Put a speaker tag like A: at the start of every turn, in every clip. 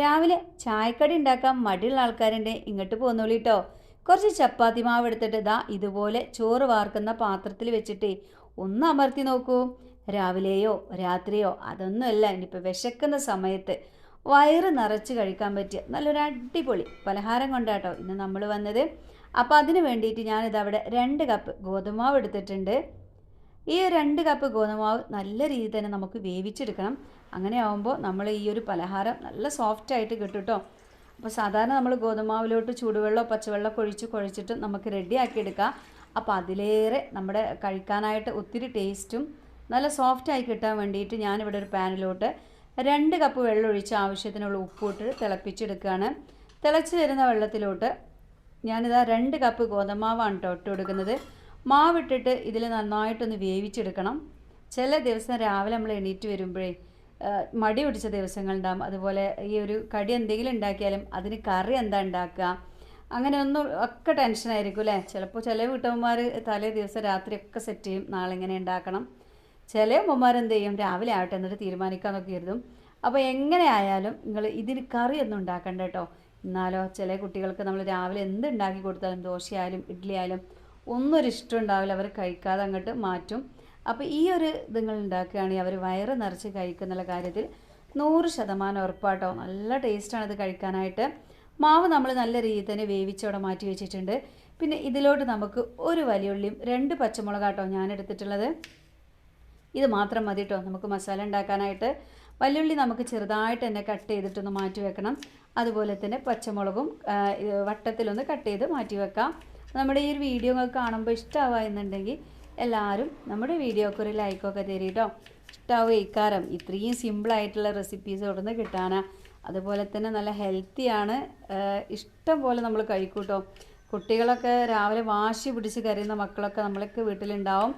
A: രാവിലെ ചായക്കടി ഉണ്ടാക്കാൻ മടിയുള്ള ആൾക്കാരുണ്ട് ഇങ്ങോട്ട് പോന്നോളി കേട്ടോ കുറച്ച് ചപ്പാത്തി മാവ് എടുത്തിട്ട് ഇതാ ഇതുപോലെ ചോറ് വാർക്കുന്ന പാത്രത്തിൽ വെച്ചിട്ട് ഒന്ന് അമർത്തി നോക്കൂ. രാവിലെയോ രാത്രിയോ അതൊന്നുമല്ല ഇനിയിപ്പോൾ വിശക്കുന്ന സമയത്ത് വയറ് നിറച്ച് കഴിക്കാൻ പറ്റിയ നല്ലൊരു അടിപൊളി പലഹാരം കൊണ്ടാട്ടോ ഇന്ന് നമ്മൾ വന്നത്. അപ്പോൾ അതിന് വേണ്ടിയിട്ട് ഞാനിതവിടെ രണ്ട് കപ്പ് ഗോതമാവ് എടുത്തിട്ടുണ്ട്. ഈ രണ്ട് കപ്പ് ഗോതമാവ് നല്ല രീതിയിൽ തന്നെ നമുക്ക് വേവിച്ചെടുക്കണം. അങ്ങനെ ആകുമ്പോൾ നമ്മൾ ഈ ഒരു പലഹാരം നല്ല സോഫ്റ്റ് ആയിട്ട് കിട്ടും കേട്ടോ അപ്പോൾ സാധാരണ നമ്മൾ ഗോതമാവിലോട്ട് ചൂടുവെള്ളമോ പച്ചവെള്ളമോ ഒഴിച്ച് കുഴച്ചിട്ട് നമുക്ക് റെഡിയാക്കി എടുക്കാം. അപ്പോൾ അതിലേറെ നമ്മുടെ കഴിക്കാനായിട്ട് ഒത്തിരി ടേസ്റ്റും നല്ല സോഫ്റ്റായി കിട്ടാൻ വേണ്ടിയിട്ട് ഞാനിവിടെ ഒരു പാനിലോട്ട് രണ്ട് കപ്പ് വെള്ളം ഒഴിച്ച് ആവശ്യത്തിനുള്ള ഉപ്പിട്ട് തിളപ്പിച്ചെടുക്കുകയാണ്. തിളച്ച് വരുന്ന വെള്ളത്തിലോട്ട് ഞാനിതാ രണ്ട് കപ്പ് ഗോതമാവാണ് കേട്ടോ ഇട്ട് കൊടുക്കുന്നത്. മാവിട്ടിട്ട് ഇതിൽ നന്നായിട്ടൊന്ന് വേവിച്ചെടുക്കണം. ചില ദിവസം രാവിലെ നമ്മൾ എണീറ്റ് വരുമ്പോഴേ മടി പിടിച്ച ദിവസങ്ങളുണ്ടാകും അതുപോലെ ഈ ഒരു കടി എന്തെങ്കിലും ഉണ്ടാക്കിയാലും അതിന് കറി എന്താ ഉണ്ടാക്കുക? അങ്ങനെ ഒന്നും ഒക്കെ ടെൻഷനായിരിക്കും അല്ലേ? ചിലപ്പോൾ ചില വീട്ടമ്മമാർ തലേ ദിവസം രാത്രി ഒക്കെ സെറ്റ് ചെയ്യും. നാളെ ഇങ്ങനെ ഉണ്ടാക്കണം. ചില അമ്മമാർ എന്ത് ചെയ്യും? രാവിലെ ആവട്ടെ എന്നിട്ട് തീരുമാനിക്കാമെന്നൊക്കെ കരുതും. അപ്പോൾ എങ്ങനെ ആയാലും നിങ്ങൾ ഇതിന് കറി ഒന്നും ഉണ്ടാക്കണ്ട കേട്ടോ. എന്നാലോ ചില കുട്ടികൾക്ക് നമ്മൾ രാവിലെ എന്ത് ഉണ്ടാക്കി കൊടുത്താലും ദോശയായാലും ഇഡ്ഡലി ആയാലും ഒന്നും ഒരു ഇഷ്ടം ഉണ്ടാവില്ല അവർ കഴിക്കാതെ അങ്ങോട്ട് മാറ്റും. അപ്പോൾ ഈ ഒരു ഇതുങ്ങൾ ഉണ്ടാക്കുകയാണെങ്കിൽ അവർ വയറ് നിറച്ച് കഴിക്കുന്നുള്ള കാര്യത്തിൽ നൂറ് ശതമാനം ഉറപ്പാട്ടോ. നല്ല ടേസ്റ്റാണ് ഇത് കഴിക്കാനായിട്ട്. മാവ് നമ്മൾ നല്ല രീതിയിൽ തന്നെ വേവിച്ചവിടെ മാറ്റി വെച്ചിട്ടുണ്ട്. പിന്നെ ഇതിലോട്ട് നമുക്ക് ഒരു വലിയുള്ളിയും രണ്ട് പച്ചമുളകാട്ടോ ഞാൻ എടുത്തിട്ടുള്ളത് ഇത് മാത്രം മതി കേട്ടോ നമുക്ക് മസാല ഉണ്ടാക്കാനായിട്ട്. വലിയുള്ളി നമുക്ക് ചെറുതായിട്ട് തന്നെ കട്ട് ചെയ്തിട്ടൊന്ന് മാറ്റി വെക്കണം. അതുപോലെ തന്നെ പച്ചമുളകും വട്ടത്തിലൊന്ന് കട്ട് ചെയ്ത് മാറ്റി വെക്കാം. നമ്മുടെ ഈ ഒരു വീഡിയോ നിങ്ങൾക്ക് കാണുമ്പോൾ ഇഷ്ടമാവുക എന്നുണ്ടെങ്കിൽ എല്ലാവരും നമ്മുടെ വീഡിയോക്ക് ഒരു ലൈക്കൊക്കെ തരും കേട്ടോ ഇഷ്ടമാവും ഇക്കാരം ഇത്രയും സിമ്പിളായിട്ടുള്ള റെസിപ്പീസ് ഇവിടുന്ന് കിട്ടാനാ. അതുപോലെ തന്നെ നല്ല ഹെൽത്തിയാണ് ഇഷ്ടം പോലെ നമ്മൾ കഴിക്കൂട്ടോ കുട്ടികളൊക്കെ രാവിലെ വാശി പിടിച്ച് കരയുന്ന മക്കളൊക്കെ നമ്മളൊക്കെ വീട്ടിലുണ്ടാവും.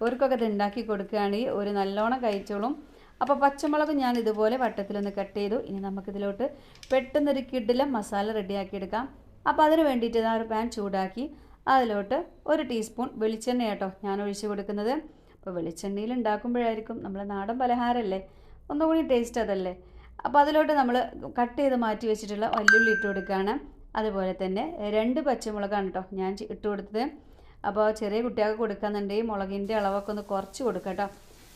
A: അവർക്കൊക്കെ ഇത് ഉണ്ടാക്കി കൊടുക്കുകയാണെങ്കിൽ ഒരു നല്ലോണം കഴിച്ചോളും. അപ്പോൾ പച്ചമുളക് ഞാൻ ഇതുപോലെ വട്ടത്തിലൊന്ന് കട്ട് ചെയ്തു. ഇനി നമുക്കിതിലോട്ട് പെട്ടെന്നൊരു കിഡിലും മസാല റെഡിയാക്കി എടുക്കാം. അപ്പോൾ അതിന് വേണ്ടിയിട്ട് ഞാൻ ഒരു പാൻ ചൂടാക്കി അതിലോട്ട് ഒരു ടീസ്പൂൺ വെളിച്ചെണ്ണ കേട്ടോ ഞാൻ ഒഴിച്ച് കൊടുക്കുന്നത്. അപ്പോൾ വെളിച്ചെണ്ണയിൽ ഉണ്ടാക്കുമ്പോഴായിരിക്കും നമ്മൾ നാടൻ പലഹാരമല്ലേ ഒന്നുകൂടി ടേസ്റ്റ് അതല്ലേ? അപ്പോൾ അതിലോട്ട് നമ്മൾ കട്ട് ചെയ്ത് മാറ്റി വെച്ചിട്ടുള്ള വല്ലുള്ളി ഇട്ട് കൊടുക്കുകയാണ്. അതുപോലെ തന്നെ രണ്ട് പച്ചമുളകാണ് കേട്ടോ ഞാൻ ഇട്ട് കൊടുത്തത്. അപ്പോൾ ചെറിയ കുട്ടികൾക്ക് കൊടുക്കാന്നുണ്ടെങ്കിൽ മുളകിന്റെ അളവൊക്കെ ഒന്ന് കുറച്ച് കൊടുക്കാം കേട്ടോ.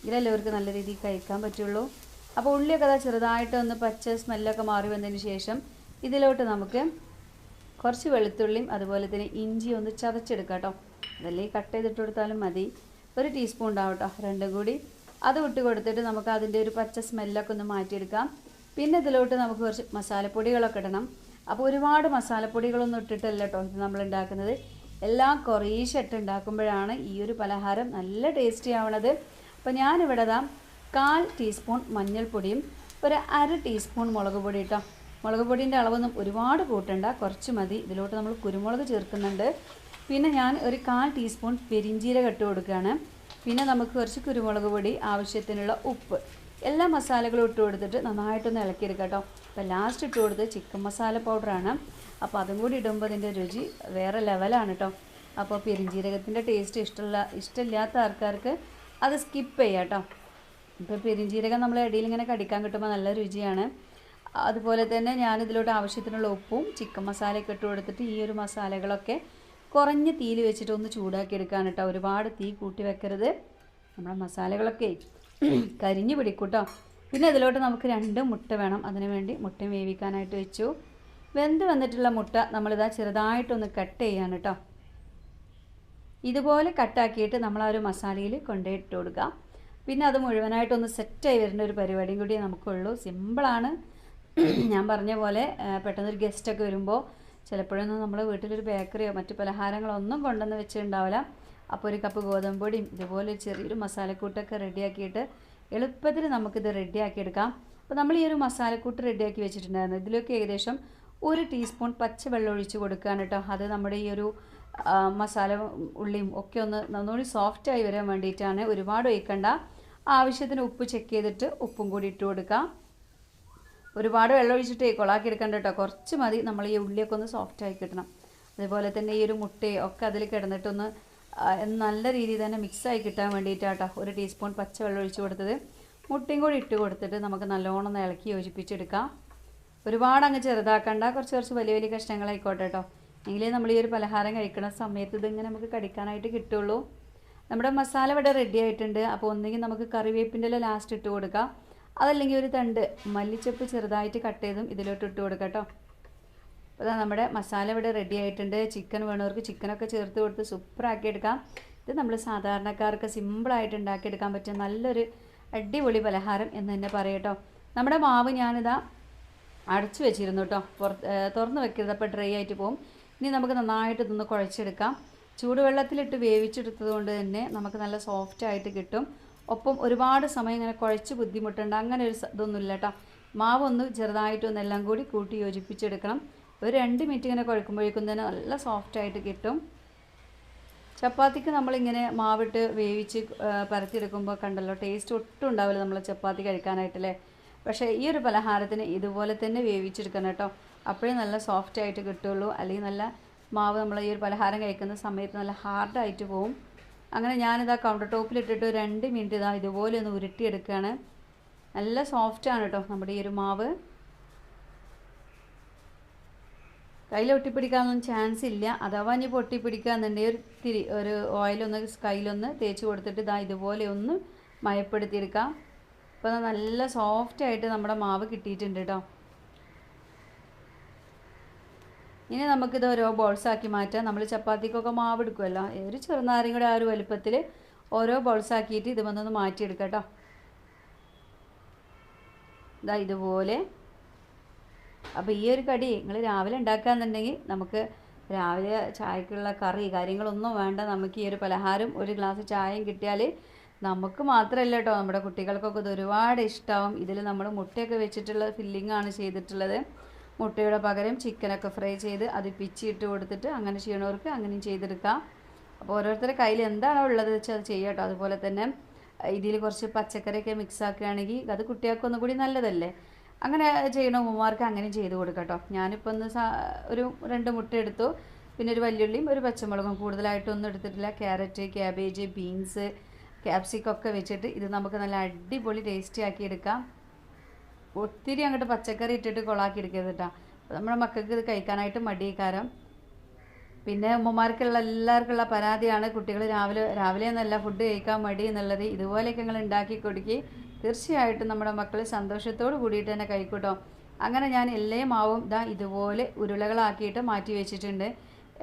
A: ഇതിലല്ലേ നല്ല രീതിയിൽ കഴിക്കാൻ പറ്റുള്ളൂ. അപ്പോൾ ഉള്ളിയൊക്കെ അതാ ചെറുതായിട്ട് ഒന്ന് പച്ച സ്മെല്ലൊക്കെ മാറി വന്നതിന് ശേഷം ഇതിലോട്ട് നമുക്ക് കുറച്ച് വെളുത്തുള്ളിയും അതുപോലെ തന്നെ ഇഞ്ചി ഒന്ന് ചതച്ചെടുക്കാം കേട്ടോ. അതല്ലേ കട്ട് ചെയ്തിട്ട് കൊടുത്താലും മതി. ഒരു ടീസ്പൂൺ ഉണ്ടാവും കേട്ടോ രണ്ടും കൂടി. അത് ഇട്ട് കൊടുത്തിട്ട് നമുക്ക് അതിന്റെ ഒരു പച്ച സ്മെല്ലൊക്കെ ഒന്ന് മാറ്റിയെടുക്കാം. പിന്നെ ഇതിലോട്ട് നമുക്ക് കുറച്ച് മസാലപ്പൊടികളൊക്കെ ഇടണം. അപ്പോൾ ഒരുപാട് മസാലപ്പൊടികളൊന്നും ഇട്ടിട്ടല്ല കേട്ടോ ഇത് നമ്മൾ ഉണ്ടാക്കുന്നത്. എല്ലാം കുറേശ്ശെ ഇട്ട് ഉണ്ടാക്കുമ്പോഴാണ് ഈ ഒരു പലഹാരം നല്ല ടേസ്റ്റി ആവണത്. അപ്പോൾ ഞാനിവിടെ ദാ കാൽ ടീസ്പൂൺ മഞ്ഞൾപ്പൊടിയും ഒരു അര ടീസ്പൂൺ മുളക് പൊടി കേട്ടോ മുളക് പൊടിന്റെ അളവൊന്നും ഒരുപാട് കൂട്ടണ്ട. കുറച്ച് മതി. ഇതിലോട്ട് നമ്മൾ കുരുമുളക് ചേർക്കുന്നുണ്ട്. പിന്നെ ഞാൻ ഒരു കാൽ ടീസ്പൂൺ പെരിഞ്ചീരകം ഇട്ട് കൊടുക്കുകയാണ്. പിന്നെ നമുക്ക് കുറച്ച് കുരുമുളക് പൊടി ആവശ്യത്തിനുള്ള ഉപ്പ് എല്ലാ മസാലകളും ഇട്ട് കൊടുത്തിട്ട് നന്നായിട്ടൊന്ന് ഇളക്കിയെടുക്കാം കേട്ടോ. അപ്പോൾ ലാസ്റ്റ് ഇട്ട് കൊടുത്ത് ചിക്കൻ മസാല പൗഡറാണ് അപ്പോൾ അതും കൂടി ഇടുമ്പോൾ അതിന്റെ രുചി വേറെ ലെവലാണ് കേട്ടോ. അപ്പോൾ പെരിഞ്ചീരകത്തിന്റെ ടേസ്റ്റ് ഇഷ്ടമുള്ള ഇഷ്ടമില്ലാത്ത ആൾക്കാർക്ക് അത് സ്കിപ്പ് ചെയ്യാം കേട്ടോ. ഇപ്പോൾ പെരിഞ്ചീരകം നമ്മൾ ഇടയിൽ ഇങ്ങനെ കടിക്കാൻ കിട്ടുമ്പോൾ നല്ല രുചിയാണ്. അതുപോലെ തന്നെ ഞാനിതിലോട്ട് ആവശ്യത്തിനുള്ള ഉപ്പും ചിക്കൻ മസാലയൊക്കെ ഇട്ട് കൊടുത്തിട്ട് ഈ ഒരു മസാലകളൊക്കെ കുറഞ്ഞ തീയിൽ വെച്ചിട്ട് ഒന്ന് ചൂടാക്കി എടുക്കാൻ കേട്ടോ. ഒരുപാട് തീ കൂട്ടി വെക്കരുത്. നമ്മുടെ മസാലകളൊക്കെ കരിഞ്ഞു പിടിക്കൂട്ടോ. പിന്നെ ഇതിലോട്ട് നമുക്ക് രണ്ട് മുട്ട വേണം. അതിനു വേണ്ടി മുട്ടയും വേവിക്കാനായിട്ട് വെച്ചു. വെന്ത് വന്നിട്ടുള്ള മുട്ട നമ്മളിതാ ചെറുതായിട്ടൊന്ന് കട്ട് ചെയ്യാൻ കേട്ടോ. ഇതുപോലെ കട്ടാക്കിയിട്ട് നമ്മൾ ആ ഒരു മസാലയിൽ കൊണ്ടുപോയി ഇട്ട് കൊടുക്കാം. പിന്നെ അത് മുഴുവനായിട്ടൊന്ന് സെറ്റായി വരുന്ന ഒരു പരിപാടിയും കൂടി നമുക്കുള്ളൂ. സിമ്പിളാണ് ഞാൻ പറഞ്ഞ പോലെ പെട്ടെന്നൊരു ഗസ്റ്റൊക്കെ വരുമ്പോൾ ചിലപ്പോഴൊന്നും നമ്മൾ വീട്ടിലൊരു ബേക്കറിയോ മറ്റു പലഹാരങ്ങളോ ഒന്നും കൊണ്ടുവന്ന് വെച്ചിട്ടുണ്ടാവില്ല. അപ്പോൾ ഒരു കപ്പ് ഗോതമ്പ് പൊടിയും ഇതുപോലെ ചെറിയൊരു മസാലക്കൂട്ടൊക്കെ റെഡിയാക്കിയിട്ട് എളുപ്പത്തിൽ നമുക്കിത് റെഡിയാക്കിയെടുക്കാം അപ്പോൾ നമ്മൾ ഈ ഒരു മസാലക്കൂട്ട് റെഡിയാക്കി വെച്ചിട്ടുണ്ടായിരുന്നു. ഇതിലേക്ക് ഏകദേശം ഒരു ടീസ്പൂൺ പച്ചവെള്ളം ഒഴിച്ച് കൊടുക്കുകയാണ് കേട്ടോ. അത് നമ്മുടെ ഈ ഒരു മസാല ഉള്ളിയും ഒക്കെ ഒന്ന് നന്നുകൂടി സോഫ്റ്റായി വരാൻ വേണ്ടിയിട്ടാണ് ഒരുപാട് ഒഴിക്കേണ്ട. ആവശ്യത്തിന് ഉപ്പ് ചെക്ക് ചെയ്തിട്ട് ഉപ്പും കൂടി ഇട്ട് കൊടുക്കാം. ഒരുപാട് വെള്ളം ഒഴിച്ചിട്ട് കൊളാക്കി എടുക്കണ്ട കേട്ടോ. കുറച്ച് മതി. നമ്മൾ ഈ ഉള്ളിയൊക്കെ ഒന്ന് സോഫ്റ്റ് ആയി കിട്ടണം. അതേപോലെ തന്നെ ഈ ഒരു മുട്ടയും ഒക്കെ അതിൽ കിടന്നിട്ടൊന്ന് നല്ല രീതിയിൽ തന്നെ മിക്സായി കിട്ടാൻ വേണ്ടിയിട്ടാട്ടോ ഒരു ടീസ്പൂൺ പച്ചവെള്ളം ഒഴിച്ച് കൊടുത്തത്. മുട്ടയും കൂടി ഇട്ട് കൊടുത്തിട്ട് നമുക്ക് നല്ലോണം ഒന്ന് ഇളക്കി യോജിപ്പിച്ചെടുക്കാം. ഒരുപാട് അങ്ങ് ചെറുതാക്കണ്ട. കുറച്ച് കുറച്ച് വലിയ വലിയ കഷ്ണങ്ങളായിക്കോട്ടെ കേട്ടോ എങ്കിലേ നമ്മൾ ഈ ഒരു പലഹാരം കഴിക്കുന്ന സമയത്ത് ഇതിങ്ങനെ നമുക്ക് കടിക്കാനായിട്ട് കിട്ടുള്ളൂ. നമ്മുടെ മസാല ഇവിടെ റെഡി ആയിട്ടുണ്ട്. അപ്പോൾ ഒന്നുകിൽ നമുക്ക് കറിവേപ്പിന്റെ ലാസ്റ്റ് ഇട്ട് കൊടുക്കാം. അതല്ലെങ്കിൽ ഒരു തണ്ട് മല്ലിച്ചപ്പ് ചെറുതായിട്ട് കട്ട് ചെയ്തും ഇതിലോട്ട് ഇട്ട് കൊടുക്കാം കേട്ടോ അപ്പോൾ നമ്മുടെ മസാല ഇവിടെ റെഡി ആയിട്ടുണ്ട്. ചിക്കൻ വേണവർക്ക് ചിക്കനൊക്കെ ചേർത്ത് കൊടുത്ത് സൂപ്പറാക്കി എടുക്കാം. ഇത് നമ്മൾ സാധാരണക്കാർക്ക് സിമ്പിളായിട്ട് ഉണ്ടാക്കിയെടുക്കാൻ പറ്റിയ നല്ലൊരു അടിപൊളി പലഹാരം എന്ന് തന്നെ പറയട്ടോ നമ്മുടെ മാവ് ഞാനിതാ അടച്ചു വെച്ചിരുന്നു കേട്ടോ പുറത്ത് തുറന്ന് വെക്കരുത്. അപ്പോൾ ഡ്രൈ ആയിട്ട് പോകും ഇനി നമുക്ക് നന്നായിട്ട് ഇതൊന്ന് കുഴച്ചെടുക്കാം. ചൂടുവെള്ളത്തിലിട്ട് വേവിച്ചെടുത്തത് കൊണ്ട് തന്നെ നമുക്ക് നല്ല സോഫ്റ്റ് ആയിട്ട് കിട്ടും. ഒപ്പം ഒരുപാട് സമയം ഇങ്ങനെ കുഴച്ച് ബുദ്ധിമുട്ടുണ്ട് അങ്ങനെ ഒരു ഇതൊന്നും ഇതൊന്നുമില്ല കേട്ടോ മാവൊന്ന് ചെറുതായിട്ടൊന്ന് എല്ലാം കൂടി കൂട്ടി യോജിപ്പിച്ചെടുക്കണം. ഒരു രണ്ട് മിനിറ്റ് ഇങ്ങനെ കുഴക്കുമ്പോഴേക്കും തന്നെ നല്ല സോഫ്റ്റ് ആയിട്ട് കിട്ടും. ചപ്പാത്തിക്ക് നമ്മളിങ്ങനെ മാവിട്ട് വേവിച്ച് പരത്തിയെടുക്കുമ്പോൾ കണ്ടല്ലോ ടേസ്റ്റ് ഒട്ടും ഉണ്ടാവില്ല നമ്മൾ ചപ്പാത്തി കഴിക്കാനായിട്ടല്ലേ. പക്ഷേ ഈ ഒരു പലഹാരത്തിന് ഇതുപോലെ തന്നെ വേവിച്ചെടുക്കണം കേട്ടോ അപ്പോഴേ നല്ല സോഫ്റ്റ് ആയിട്ട് കിട്ടുള്ളൂ. അല്ലെങ്കിൽ നല്ല മാവ് നമ്മൾ ഈ ഒരു പലഹാരം കഴിക്കുന്ന സമയത്ത് നല്ല ഹാർഡായിട്ട് പോവും. അങ്ങനെ ഞാനിതാ കൗണ്ടർ ടോപ്പിലിട്ടിട്ട് രണ്ട് മിനിറ്റ് ഇതാ ഇതുപോലെ ഒന്ന് ഉരുട്ടിയെടുക്കുകയാണ് നല്ല സോഫ്റ്റാണ് കേട്ടോ നമ്മുടെ ഈ ഒരു മാവ്. കയ്യിൽ ഒട്ടിപ്പിടിക്കാനൊന്നും ചാൻസ് ഇല്ല. അഥവാ ഇനി പൊട്ടിപ്പിടിക്കാന്നുണ്ടെങ്കിൽ ഒരു തിരി ഒരു ഓയിലൊന്ന് കയ്യിലൊന്ന് തേച്ച് കൊടുത്തിട്ട് ഇതാ ഇതുപോലെ ഒന്ന് മയപ്പെടുത്തിയെടുക്കാം. അപ്പോൾ നല്ല സോഫ്റ്റായിട്ട് നമ്മുടെ മാവ് കിട്ടിയിട്ടുണ്ട് കേട്ടോ ഇനി നമുക്കിത് ഓരോ ബോൾസ് ആക്കി മാറ്റാം. നമ്മൾ ചപ്പാത്തിക്കൊക്കെ മാവ് എടുക്കുമല്ലോ ഒരു ചെറുനാരങ്ങയുടെ ആ ഒരു വലുപ്പത്തിൽ ഓരോ ബോൾസ് ആക്കിയിട്ട് ഇത് വന്നൊന്ന് മാറ്റിയെടുക്കാം കേട്ടോ ഇതാ ഇതുപോലെ. അപ്പോൾ ഈ ഒരു കടി നിങ്ങൾ രാവിലെ ഉണ്ടാക്കുകയെന്നുണ്ടെങ്കിൽ നമുക്ക് രാവിലെ ചായക്കുള്ള കറി കാര്യങ്ങളൊന്നും വേണ്ട. നമുക്ക് ഈ ഒരു പലഹാരം ഒരു ഗ്ലാസ് ചായയും കിട്ടിയാൽ നമുക്ക് മാത്രമല്ല കേട്ടോ നമ്മുടെ കുട്ടികൾക്കൊക്കെ ഇത് ഒരുപാട് ഇഷ്ടമാവും ഇതിൽ നമ്മൾ മുട്ടയൊക്കെ വെച്ചിട്ടുള്ള ഫില്ലിംഗ് ആണ് ചെയ്തിട്ടുള്ളത്. മുട്ടയുടെ പകരം ചിക്കനൊക്കെ ഫ്രൈ ചെയ്ത് അത് പിച്ചിട്ട് കൊടുത്തിട്ട് അങ്ങനെ ചെയ്യണവർക്ക് അങ്ങനെയും ചെയ്തെടുക്കാം. അപ്പോൾ ഓരോരുത്തരുടെ കയ്യിൽ എന്താണോ ഉള്ളത് വെച്ചാൽ അത് ചെയ്യാം അതുപോലെ തന്നെ ഇതിൽ കുറച്ച് പച്ചക്കറിയൊക്കെ മിക്സ് ആക്കുകയാണെങ്കിൽ അത് കുട്ടികൾക്ക് ഒന്നും കൂടി നല്ലതല്ലേ? അങ്ങനെ ചെയ്യണ? ഉമ്മമാർക്ക് അങ്ങനെ ചെയ്ത് കൊടുക്കാം ഞാനിപ്പോൾ ഒന്ന് ഒരു രണ്ട് മുട്ട എടുത്തു. പിന്നെ ഒരു വല്യുള്ളിയും ഒരു പച്ചമുളകും കൂടുതലായിട്ടൊന്നും എടുത്തിട്ടില്ല. ക്യാരറ്റ് ക്യാബേജ് ബീൻസ് ക്യാപ്സിക്കൊക്കെ വെച്ചിട്ട് ഇത് നമുക്ക് നല്ല അടിപൊളി ടേസ്റ്റി ആക്കി എടുക്കാം. ഒത്തിരി അങ്ങോട്ട് പച്ചക്കറി ഇട്ടിട്ട് കൊളാക്കി എടുക്കരുത് കേട്ടോ നമ്മുടെ മക്കൾക്ക് ഇത് കഴിക്കാനായിട്ട് മടിയിക്കാരം. പിന്നെ ഉമ്മമാർക്കുള്ള എല്ലാവർക്കുള്ള പരാതിയാണ് കുട്ടികൾ രാവിലെ രാവിലെ എന്നല്ല ഫുഡ് കഴിക്കാൻ മടി എന്നുള്ളത്. ഇതുപോലെയൊക്കെ നിങ്ങൾ ഉണ്ടാക്കി കൊടുക്കി തീർച്ചയായിട്ടും നമ്മുടെ മക്കൾ സന്തോഷത്തോട് കൂടിയിട്ട് തന്നെ കഴിക്കൂട്ടോ. അങ്ങനെ ഞാൻ എല്ലാ മാവും ഇതാ ഇതുപോലെ ഉരുളകളാക്കിയിട്ട് മാറ്റി വെച്ചിട്ടുണ്ട്.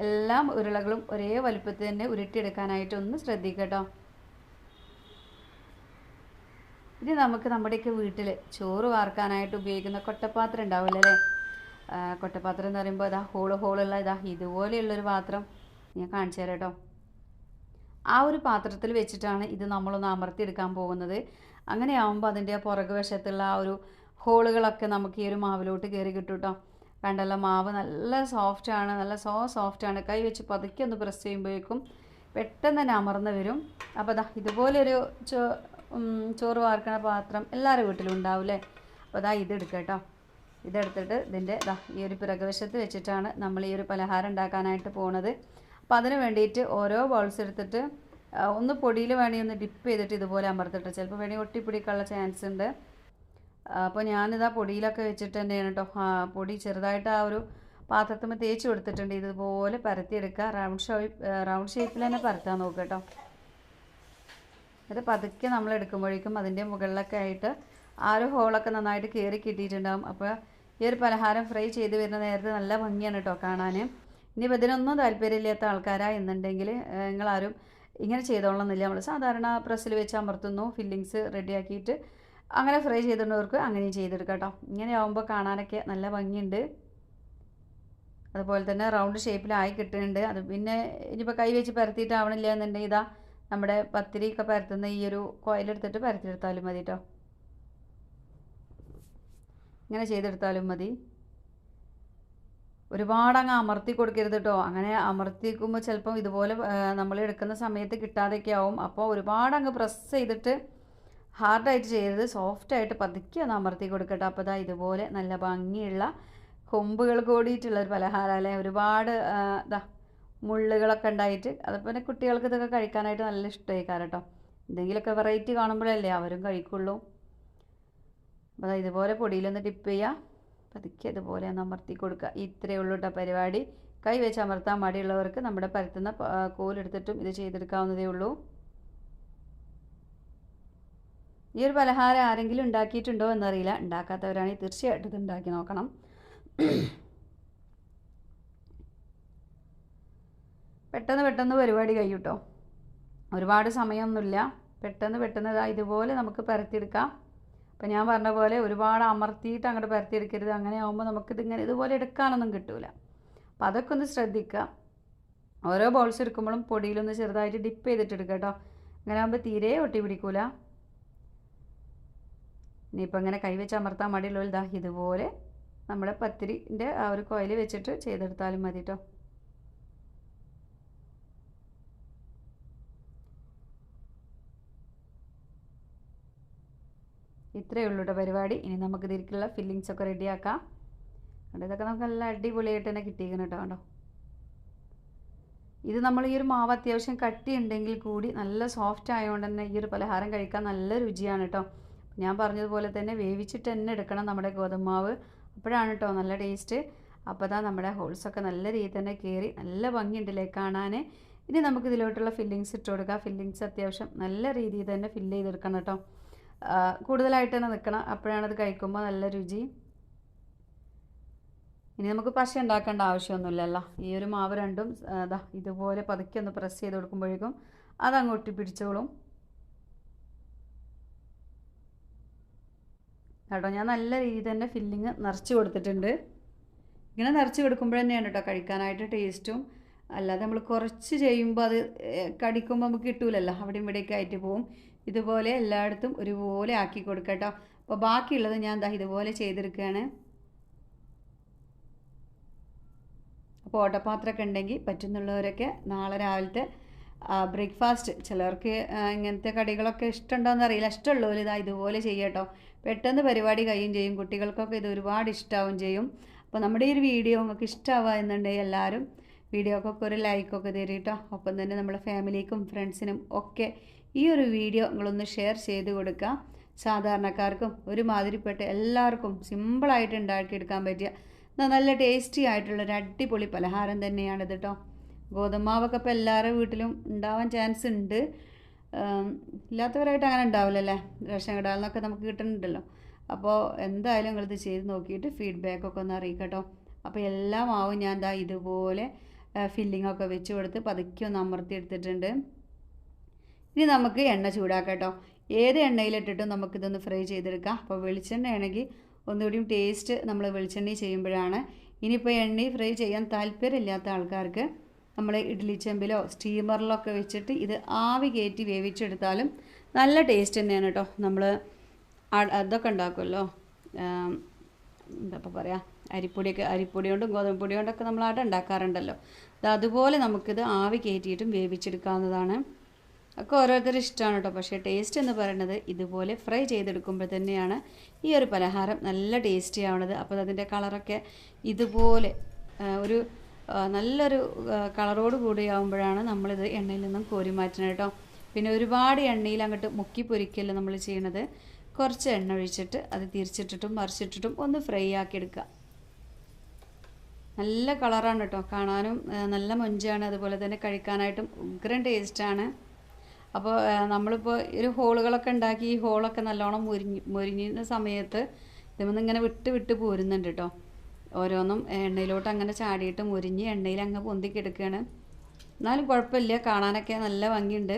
A: എല്ലാം ഉരുളകളും ഒരേ വലുപ്പത്തിൽ തന്നെ ഉരുട്ടിയെടുക്കാനായിട്ട് ഒന്ന് ശ്രദ്ധിക്കട്ടോ. ഇനി നമുക്ക് നമ്മുടെയൊക്കെ വീട്ടിൽ ചോറ് വാർക്കാനായിട്ട് ഉപയോഗിക്കുന്ന കൊട്ടപ്പാത്രം ഉണ്ടാവില്ല അല്ലേ? കൊട്ടപ്പാത്രം എന്ന് പറയുമ്പോൾ ഇതാ ഹോൾ ഹോളുള്ള ഇതാ ഇതുപോലെയുള്ളൊരു പാത്രം ഞാൻ കാണിച്ചു തരാം കേട്ടോ. ആ ഒരു പാത്രത്തിൽ വെച്ചിട്ടാണ് ഇത് നമ്മളൊന്ന് അമർത്തിയെടുക്കാൻ പോകുന്നത്. അങ്ങനെ ആകുമ്പോൾ അതിന്റെ പുറകു വശത്തുള്ള ആ ഒരു ഹോളുകളൊക്കെ നമുക്ക് ഈ ഒരു മാവിലോട്ട് കയറി കിട്ടും കേട്ടോ. കണ്ടല്ല മാവ് നല്ല സോഫ്റ്റാണ് നല്ല സോ സോഫ്റ്റാണ് കൈ വെച്ച് പതുക്കെ ഒന്ന് പ്രസ് ചെയ്യുമ്പോഴേക്കും പെട്ടെന്ന് തന്നെ അമർന്ന് വരും. അപ്പോൾ ദാ ഇതുപോലൊരു ചോറ് വാർക്കണ പാത്രം എല്ലാവരുടെ വീട്ടിലും ഉണ്ടാവില്ലേ അപ്പോൾ അതാ ഇത് എടുക്കുക കേട്ടോ. ഇതെടുത്തിട്ട് ഇതിന്റെ ഇതാ ഈ ഒരു പിറകുവശത്ത് വെച്ചിട്ടാണ് നമ്മൾ ഈ ഒരു പലഹാരം ഉണ്ടാക്കാനായിട്ട് പോണത്. അപ്പോൾ അതിന് വേണ്ടിയിട്ട് ഓരോ ബൗൾസ് എടുത്തിട്ട് ഒന്ന് പൊടിയിൽ വേണമെങ്കിൽ ഒന്ന് ഡിപ്പ് ചെയ്തിട്ട് ഇതുപോലെ അമർത്തിട്ട് ചിലപ്പോൾ വേണമെങ്കിൽ ഒട്ടിപ്പിടിക്കാനുള്ള ചാൻസ് ഉണ്ട്. അപ്പോൾ ഞാനിതാ പൊടിയിലൊക്കെ വെച്ചിട്ട് തന്നെയാണ് കേട്ടോ ആ, പൊടി ചെറുതായിട്ട് ആ ഒരു പാത്രത്തിൽ തേച്ച് കൊടുത്തിട്ടുണ്ട്. ഇതുപോലെ പരത്തിയെടുക്കുക റൗണ്ട് ഷേപ്പ് റൗണ്ട് ഷേപ്പിൽ തന്നെ പരത്താൻ നോക്കുക കേട്ടോ അത് പതുക്കെ നമ്മൾ എടുക്കുമ്പോഴേക്കും അതിന്റെ മുകളിലൊക്കെ ആയിട്ട് ആ ഒരു ഹോളൊക്കെ നന്നായിട്ട് കയറി കിട്ടിയിട്ടുണ്ടാകും അപ്പോൾ ഈ ഒരു പലഹാരം ഫ്രൈ ചെയ്ത് വരുന്ന നേരത്തെ നല്ല ഭംഗിയാണ് കേട്ടോ കാണാൻ. ഇനിയിപ്പോൾ ഇതിനൊന്നും താല്പര്യമില്ലാത്ത ആൾക്കാരാ എന്നുണ്ടെങ്കിൽ നിങ്ങളാരും ഇങ്ങനെ ചെയ്തോളണമെന്നില്ല. നമ്മൾ സാധാരണ പ്രസ്സിൽ വെച്ച് അമർത്തുന്നു ഫില്ലിങ്സ് റെഡിയാക്കിയിട്ട് അങ്ങനെ ഫ്രൈ ചെയ്തിട്ടുള്ളവർക്ക് അങ്ങനെയും ചെയ്തെടുക്കാം കേട്ടോ. ഇങ്ങനെ ആകുമ്പോൾ കാണാനൊക്കെ നല്ല ഭംഗിയുണ്ട്. അതുപോലെ തന്നെ റൗണ്ട് ഷേപ്പിലായി കിട്ടുന്നുണ്ട്. അത് പിന്നെ ഇനിയിപ്പോൾ കൈ വെച്ച് പരത്തിയിട്ടാവണില്ല എന്നുണ്ടെങ്കിൽ ഇതാ നമ്മുടെ പത്തിരിയൊക്കെ പരത്തുന്ന ഈ ഒരു കോയിലെടുത്തിട്ട് പരത്തിയെടുത്താലും മതി കേട്ടോ ഇങ്ങനെ ചെയ്തെടുത്താലും മതി. ഒരുപാട് അങ്ങ് അമർത്തി കൊടുക്കരുത് കേട്ടോ അങ്ങനെ അമർത്തിക്കുമ്പോൾ ചിലപ്പം ഇതുപോലെ നമ്മൾ എടുക്കുന്ന സമയത്ത് കിട്ടാതെയൊക്കെ ആവും. അപ്പോൾ ഒരുപാട് അങ്ങ് പ്രസ് ചെയ്തിട്ട് ഹാർഡായിട്ട് ചെയ്യരുത്. സോഫ്റ്റായിട്ട് പതുക്കെ ഒന്ന് അമർത്തി കൊടുക്കട്ടെ. അപ്പോൾ ഇതാ ഇതുപോലെ നല്ല ഭംഗിയുള്ള കൊമ്പുകൾ കൂടിയിട്ടുള്ള ഒരു പലഹാരം അല്ലേ? ഒരുപാട് ഇതാ മുള്ളുകളൊക്കെ ഉണ്ടായിട്ട് അതുപോലെ കുട്ടികൾക്ക് ഇതൊക്കെ കഴിക്കാനായിട്ട് നല്ല ഇഷ്ടമായി കേട്ടോ എന്തെങ്കിലുമൊക്കെ വെറൈറ്റി കാണുമ്പോഴല്ലേ അവരും കഴിക്കുള്ളൂ. അപ്പോൾ ഇതുപോലെ പൊടിയിലൊന്ന് ഡിപ്പ് ചെയ്യുക പതുക്കെ ഇതുപോലെ ഒന്ന് അമർത്തി കൊടുക്കുക. ഇത്രയേ ഉള്ളൂ കേട്ടോ പരിപാടി. കൈ വെച്ച് അമർത്താൻ മടിയുള്ളവർക്ക് നമ്മുടെ പരത്തുന്ന കോലെടുത്തിട്ടും ഇത് ചെയ്തെടുക്കാവുന്നതേ ഉള്ളൂ. ഈ ഒരു പലഹാരം ആരെങ്കിലും ഉണ്ടാക്കിയിട്ടുണ്ടോ എന്നറിയില്ല. ഉണ്ടാക്കാത്തവരാണെങ്കിൽ തീർച്ചയായിട്ടും ഇത് ഉണ്ടാക്കി നോക്കണം. പെട്ടെന്ന് പെട്ടെന്ന് പരിപാടി കഴിയും കേട്ടോ ഒരുപാട് സമയമൊന്നുമില്ല. പെട്ടെന്ന് പെട്ടെന്ന് ഇതാ ഇതുപോലെ നമുക്ക് പരത്തിയെടുക്കാം. അപ്പം ഞാൻ പറഞ്ഞ പോലെ ഒരുപാട് അമർത്തിയിട്ട് അങ്ങോട്ട് പരത്തിയെടുക്കരുത്. അങ്ങനെ ആകുമ്പോൾ നമുക്കിത് ഇങ്ങനെ ഇതുപോലെ എടുക്കാനൊന്നും കിട്ടൂല. അപ്പം അതൊക്കെ ഒന്ന് ശ്രദ്ധിക്കുക. ഓരോ ബോൾസ് എടുക്കുമ്പോഴും പൊടിയിലൊന്ന് ചെറുതായിട്ട് ഡിപ്പ് ചെയ്തിട്ട് എടുക്കുക കേട്ടോ. അങ്ങനെ ആകുമ്പോൾ തീരെ ഒട്ടി പിടിക്കൂല. ഇനിയിപ്പോൾ ഇങ്ങനെ കൈവച്ച് അമർത്താൻ മടിയുള്ളവർ ഇതാ ഇതുപോലെ നമ്മുടെ പത്തിരിന്റെ ആ ഒരു കോയിൽ വെച്ചിട്ട് ചെയ്തെടുത്താലും മതി കേട്ടോ. ഇത്രയേ ഉള്ളൂ കേട്ടോ പരിപാടി. ഇനി നമുക്ക് ഇതിലേക്കുള്ള ഫില്ലിങ്സ് ഒക്കെ റെഡിയാക്കാം കണ്ടോ? ഇതൊക്കെ നമുക്ക് നല്ല അടിപൊളിയായിട്ട് തന്നെ കിട്ടിയിരിക്കണം കേട്ടോ കണ്ടോ? ഇത് നമ്മൾ ഈ ഒരു മാവ് അത്യാവശ്യം കട്ടി ഉണ്ടെങ്കിൽ കൂടി നല്ല സോഫ്റ്റ് ആയതുകൊണ്ട് തന്നെ ഈ ഒരു പലഹാരം കഴിക്കാൻ നല്ല രുചിയാണ് കേട്ടോ ഞാൻ പറഞ്ഞതുപോലെ തന്നെ വേവിച്ചിട്ട് തന്നെ എടുക്കണം നമ്മുടെ ഗോതമ്പ് മാവ്. അപ്പോഴാണ് കേട്ടോ നല്ല ടേസ്റ്റ് അപ്പോൾ അതാ നമ്മുടെ ഹോൾസൊക്കെ നല്ല രീതിയിൽ തന്നെ കയറി നല്ല ഭംഗിയുണ്ടല്ലേ കാണാൻ ഇനി നമുക്ക് ഇതിലോട്ടുള്ള ഫില്ലിങ്സ് ഇട്ട് കൊടുക്കുക ഫില്ലിങ്സ് അത്യാവശ്യം നല്ല രീതിയിൽ തന്നെ ഫില്ല് ചെയ്തെടുക്കണം കേട്ടോ കൂടുതലായിട്ട് തന്നെ നിൽക്കണം അപ്പോഴാണ് അത് കഴിക്കുമ്പോൾ നല്ല രുചി. ഇനി നമുക്ക് പശ ഉണ്ടാക്കേണ്ട ആവശ്യമൊന്നുമില്ലല്ലോ. ഈ ഒരു മാവ് രണ്ടും അതാ ഇതുപോലെ പതുക്കി ഒന്ന് പ്രസ് ചെയ്ത് കൊടുക്കുമ്പോഴേക്കും അതങ്ങ് ഒട്ടിപ്പിടിച്ചോളും കേട്ടോ ഞാൻ നല്ല രീതിയിൽ തന്നെ ഫില്ലിങ് നിറച്ച് കൊടുത്തിട്ടുണ്ട്. ഇങ്ങനെ നിറച്ച് കൊടുക്കുമ്പോൾ തന്നെയാണ് കേട്ടോ കഴിക്കാനായിട്ട് ടേസ്റ്റും അല്ലാതെ നമ്മൾ കുറച്ച് ചെയ്യുമ്പോൾ അത് കടിക്കുമ്പോൾ നമുക്ക് കിട്ടൂലല്ലോ. അവിടെയും ഇവിടെയൊക്കെ ആയിട്ട് പോവും. ഇതുപോലെ എല്ലായിടത്തും ഒരുപോലെ ആക്കി കൊടുക്കട്ടോ കേട്ടോ. അപ്പോൾ ബാക്കിയുള്ളത് ഞാൻ ദാ ഇതുപോലെ ചെയ്തെടുക്കുകയാണ്. അപ്പോൾ ഓട്ടപാത്രമൊക്കെ ഉണ്ടെങ്കിൽ പറ്റുന്നുള്ളവരൊക്കെ നാളെ രാവിലത്തെ ബ്രേക്ക്ഫാസ്റ്റ് ചിലർക്ക് ഇങ്ങനത്തെ കടികളൊക്കെ ഇഷ്ടമുണ്ടോയെന്ന് അറിയില്ല. ഇഷ്ടമുള്ളവർ ഇതാ ഇതുപോലെ ചെയ്യട്ടോ പെട്ടെന്ന് പരിപാടി കഴിയും ചെയ്യും. കുട്ടികൾക്കൊക്കെ ഇത് ഒരുപാട് ഇഷ്ടാവും ചെയ്യും. അപ്പോൾ നമ്മുടെ ഈ ഒരു വീഡിയോ നിങ്ങൾക്ക് ഇഷ്ടമാവുക എന്നുണ്ടെങ്കിൽ എല്ലാവരും വീഡിയോക്കൊക്കെ ഒരു ലൈക്കൊക്കെ തരും കേട്ടോ. ഒപ്പം തന്നെ നമ്മുടെ ഫാമിലിക്കും ഫ്രണ്ട്സിനും ഒക്കെ ഈ ഒരു വീഡിയോ നിങ്ങളൊന്ന് ഷെയർ ചെയ്ത് കൊടുക്കുക. സാധാരണക്കാർക്കും ഒരുമാതിരിപ്പെട്ട എല്ലാവർക്കും സിമ്പിളായിട്ട് ഉണ്ടാക്കിയെടുക്കാൻ പറ്റിയ നല്ല ടേസ്റ്റി ആയിട്ടുള്ള ഒരു അടിപൊളി പലഹാരം തന്നെയാണിത് കേട്ടോ ഗോതമ്പാവൊക്കെ ഇപ്പോൾ എല്ലാവരുടെ വീട്ടിലും ഉണ്ടാവാൻ ചാൻസ് ഉണ്ട്. ഇല്ലാത്തവരായിട്ട് അങ്ങനെ ഉണ്ടാവില്ലല്ലേ? റേഷൻ കടകളിൽ നിന്നൊക്കെ നമുക്ക് കിട്ടുന്നുണ്ടല്ലോ. അപ്പോൾ എന്തായാലും നിങ്ങളിത് ചെയ്ത് നോക്കിയിട്ട് ഫീഡ്ബാക്ക് ഒക്കെ ഒന്ന് അറിയിക്കട്ടോ അപ്പോൾ എല്ലാ മാവും ഞാൻ എന്താ ഇതുപോലെ ഫില്ലിങ്ങൊക്കെ വെച്ച് കൊടുത്ത് പതുക്കെ ഒന്ന് അമർത്തി എടുത്തിട്ടുണ്ട് ഇനി നമുക്ക് എണ്ണ ചൂടാക്കാം കേട്ടോ ഏത് എണ്ണയിലിട്ടിട്ടും നമുക്കിതൊന്ന് ഫ്രൈ ചെയ്തെടുക്കാം. അപ്പോൾ വെളിച്ചെണ്ണ ആണെങ്കിൽ ഒന്നുകൂടിയും ടേസ്റ്റ് നമ്മൾ വെളിച്ചെണ്ണ ചെയ്യുമ്പോഴാണ്. ഇനിയിപ്പോൾ എണ്ണ ഫ്രൈ ചെയ്യാൻ താല്പര്യമില്ലാത്ത ആൾക്കാർക്ക് നമ്മൾ ഇഡ്ഡലി ചെമ്പിലോ സ്റ്റീമറിലോ ഒക്കെ വെച്ചിട്ട് ഇത് ആവി കയറ്റി വേവിച്ചെടുത്താലും നല്ല ടേസ്റ്റ് തന്നെയാണ് കേട്ടോ. നമ്മൾ അതൊക്കെ ഉണ്ടാക്കുമല്ലോ. എന്താ പറയുക അരിപ്പൊടിയൊക്കെ അരിപ്പൊടി കൊണ്ടും ഗോതമ്പ് പൊടി കൊണ്ടൊക്കെ നമ്മൾ അട ഉണ്ടാക്കാറുണ്ടല്ലോ. അതുപോലെ നമുക്കിത് ആവി കയറ്റിയിട്ടും വേവിച്ചെടുക്കാവുന്നതാണ്. ഒക്കെ ഓരോരുത്തർ ഇഷ്ടമാണ് കേട്ടോ. പക്ഷേ ടേസ്റ്റ് എന്ന് പറയുന്നത് ഇതുപോലെ ഫ്രൈ ചെയ്തെടുക്കുമ്പോൾ തന്നെയാണ് ഈ ഒരു പലഹാരം നല്ല ടേസ്റ്റി ആവണത്. അപ്പോൾ അതിന്റെ കളറൊക്കെ ഇതുപോലെ ഒരു നല്ലൊരു കളറോട് കളറോട് കൂടിയാവുമ്പോഴാണ് നമ്മളിത് എണ്ണയിൽ നിന്നും കോരി മാറ്റുന്നത് കേട്ടോ. പിന്നെ ഒരുപാട് എണ്ണയിൽ അങ്ങോട്ട് മുക്കി പൊരിക്കല്ല നമ്മൾ ചെയ്യണത്. കുറച്ച് എണ്ണ ഒഴിച്ചിട്ട് അത് തിരിച്ചിട്ടിട്ടും മറിച്ചിട്ടിട്ടും ഒന്ന് ഫ്രൈ ആക്കി എടുക്കുക. നല്ല കളറാണ് കേട്ടോ. കാണാനും നല്ല മൊഞ്ചാണ്. അതുപോലെ തന്നെ കഴിക്കാനായിട്ടും ഉഗ്രൻ ടേസ്റ്റാണ് അപ്പോൾ നമ്മളിപ്പോൾ ഒരു ഹോളുകളൊക്കെ ഉണ്ടാക്കി ഈ ഹോളൊക്കെ നല്ലോണം മുരിഞ്ഞ് മുരിഞ്ഞിരുന്ന സമയത്ത് ഇതിൽ ഇങ്ങനെ വിട്ട് വിട്ട് പോരുന്നുണ്ട് കേട്ടോ ഓരോന്നും എണ്ണയിലോട്ട് അങ്ങനെ ചാടിയിട്ട് മുരിഞ്ഞ് എണ്ണയിൽ അങ്ങ് പൊന്തിക്കെടുക്കുകയാണ് എന്നാലും കുഴപ്പമില്ല കാണാനൊക്കെ നല്ല ഭംഗിയുണ്ട്.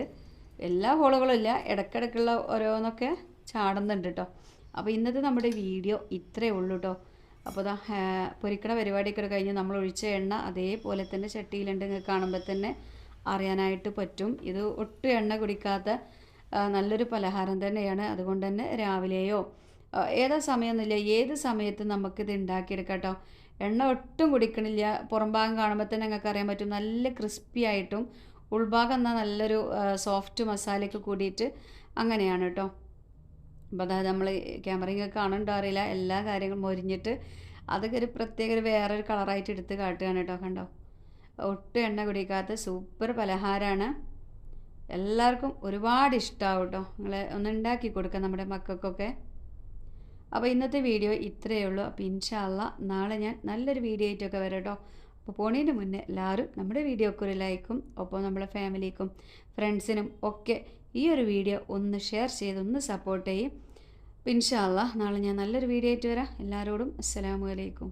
A: എല്ലാ ഹോളുകളും ഇല്ല ഇടയ്ക്കിടയ്ക്കുള്ള ഓരോന്നൊക്കെ ചാടുന്നുണ്ട് കേട്ടോ അപ്പോൾ ഇന്നത്തെ നമ്മുടെ വീഡിയോ ഇത്രയേ ഉള്ളൂ കേട്ടോ അപ്പോൾ പൊരിക്കണ പരിപാടിയൊക്കെ കഴിഞ്ഞ് നമ്മൾ ഒഴിച്ച എണ്ണ അതേപോലെ തന്നെ ചട്ടിയിലുണ്ട് കാണുമ്പോൾ തന്നെ അറിയാനായിട്ട് പറ്റും. ഇത് ഒട്ടും എണ്ണ കുടിക്കാത്ത നല്ലൊരു പലഹാരം തന്നെയാണ്. അതുകൊണ്ട് തന്നെ രാവിലെയോ ഏതാ സമയമൊന്നുമില്ല. ഏത് സമയത്ത് നമുക്കിത് ഉണ്ടാക്കിയെടുക്കാം എണ്ണ ഒട്ടും കുടിക്കണില്ല. പുറംഭാഗം കാണുമ്പോൾ തന്നെ നിങ്ങൾക്ക് അറിയാൻ പറ്റും. നല്ല ക്രിസ്പി ആയിട്ടും ഉൾഭാഗം എന്നാൽ നല്ലൊരു സോഫ്റ്റ് മസാലയൊക്കെ കൂടിയിട്ട് അങ്ങനെയാണ് കേട്ടോ. അപ്പോൾ അതായത് നമ്മൾ ക്യാമറയൊക്കെ കാണണ്ടോ അറിയില്ല. എല്ലാ കാര്യങ്ങളും മൊരിഞ്ഞിട്ട് അതൊക്കെ ഒരു പ്രത്യേക ഒരു വേറൊരു കളറായിട്ട് എടുത്ത് കാട്ടുകയാണ് കേട്ടോ. കണ്ടോ? ഒട്ടും എണ്ണ കുടിക്കാത്ത സൂപ്പർ പലഹാരമാണ് എല്ലാവർക്കും ഒരുപാട് ഇഷ്ടമാവും കേട്ടോ നിങ്ങൾ ഒന്ന് ഉണ്ടാക്കി കൊടുക്കുക നമ്മുടെ മക്കൾക്കൊക്കെ. അപ്പോൾ ഇന്നത്തെ വീഡിയോ ഇത്രയേ ഉള്ളൂ. അപ്പോൾ ഇൻഷാല്ല നാളെ ഞാൻ നല്ലൊരു വീഡിയോ ആയിട്ടൊക്കെ വരാം കേട്ടോ അപ്പോൾ പോണേന് മുന്നേ എല്ലാവരും നമ്മുടെ വീഡിയോക്ക് ഒരു ലൈക്കും ഒപ്പം നമ്മുടെ ഫാമിലിക്കും ഫ്രണ്ട്സിനും ഒക്കെ ഈ ഒരു വീഡിയോ ഒന്ന് ഷെയർ ചെയ്ത് ഒന്ന് സപ്പോർട്ട് ചെയ്യും. ഇൻഷാല്ല നാളെ ഞാൻ നല്ലൊരു വീഡിയോ ആയിട്ട് വരാം. എല്ലാവരോടും അസ്സലാമു അലൈക്കും.